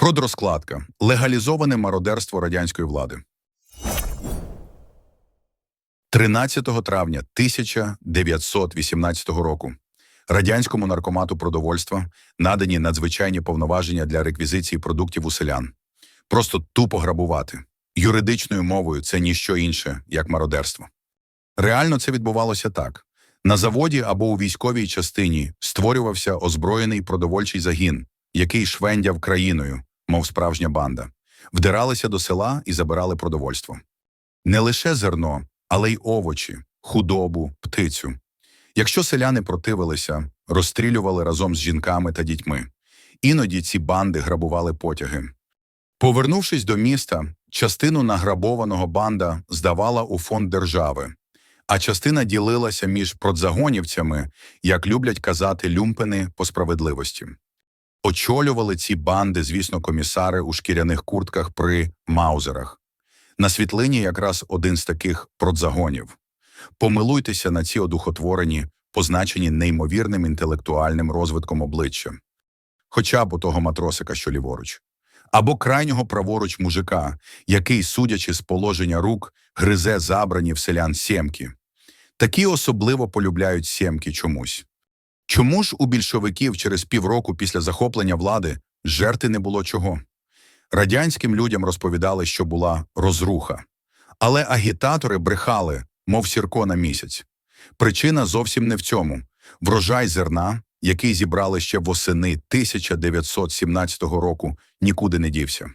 Продрозкладка. Легалізоване мародерство радянської влади. 13 травня 1918 року радянському наркомату продовольства надані надзвичайні повноваження для реквізиції продуктів у селян. Просто тупо грабувати. Юридичною мовою це ніщо інше, як мародерство. Реально це відбувалося так. На заводі або у військовій частині створювався озброєний продовольчий загін, який швендяв країною, мов справжня банда, вдиралися до села і забирали продовольство. Не лише зерно, але й овочі, худобу, птицю. Якщо селяни противилися, розстрілювали разом з жінками та дітьми. Іноді ці банди грабували потяги. Повернувшись до міста, частину награбованого банда здавала у фонд держави, а частина ділилася між продзагонівцями, як люблять казати люмпени по справедливості. Очолювали ці банди, звісно, комісари у шкіряних куртках при маузерах. На світлині якраз один з таких продзагонів. Помилуйтеся на ці одухотворені, позначені неймовірним інтелектуальним розвитком обличчя. Хоча б у того матросика, що ліворуч. Або крайнього праворуч мужика, який, судячи з положення рук, гризе забрані в селян сємки. Такі особливо полюбляють сємки чомусь. Чому ж у більшовиків через півроку після захоплення влади жерти не було чого? Радянським людям розповідали, що була розруха. Але агітатори брехали, мов сірко на місяць. Причина зовсім не в цьому. Врожай зерна, який зібрали ще восени 1917 року, нікуди не дівся.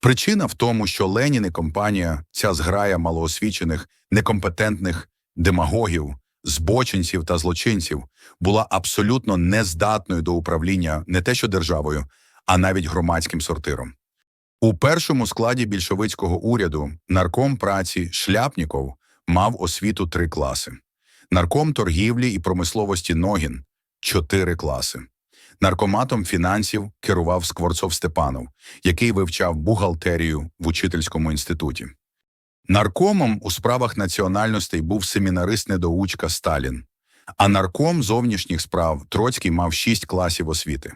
Причина в тому, що Ленін і компанія, ця зграя малоосвічених, некомпетентних демагогів, збочинців та злочинців, була абсолютно нездатною до управління не те що державою, а навіть громадським сортиром. У першому складі більшовицького уряду нарком праці Шляпніков мав освіту три класи. Нарком торгівлі і промисловості Ногін – чотири класи. Наркоматом фінансів керував Скворцов Степанов, який вивчав бухгалтерію в учительському інституті. Наркомом у справах національностей був семінарист-недоучка Сталін, а нарком зовнішніх справ Троцький мав шість класів освіти.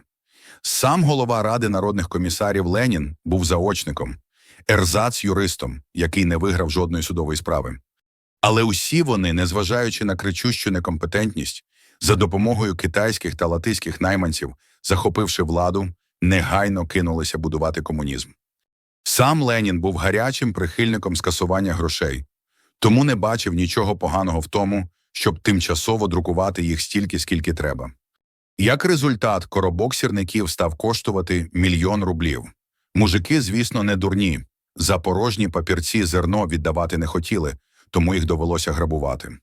Сам голова Ради народних комісарів Ленін був заочником, ерзац юристом, який не виграв жодної судової справи. Але усі вони, незважаючи на кричущу некомпетентність, за допомогою китайських та латиських найманців, захопивши владу, негайно кинулися будувати комунізм. Сам Ленін був гарячим прихильником скасування грошей, тому не бачив нічого поганого в тому, щоб тимчасово друкувати їх стільки, скільки треба. Як результат, коробок сірників став коштувати мільйон рублів. Мужики, звісно, не дурні. За порожні папірці зерно віддавати не хотіли, тому їх довелося грабувати.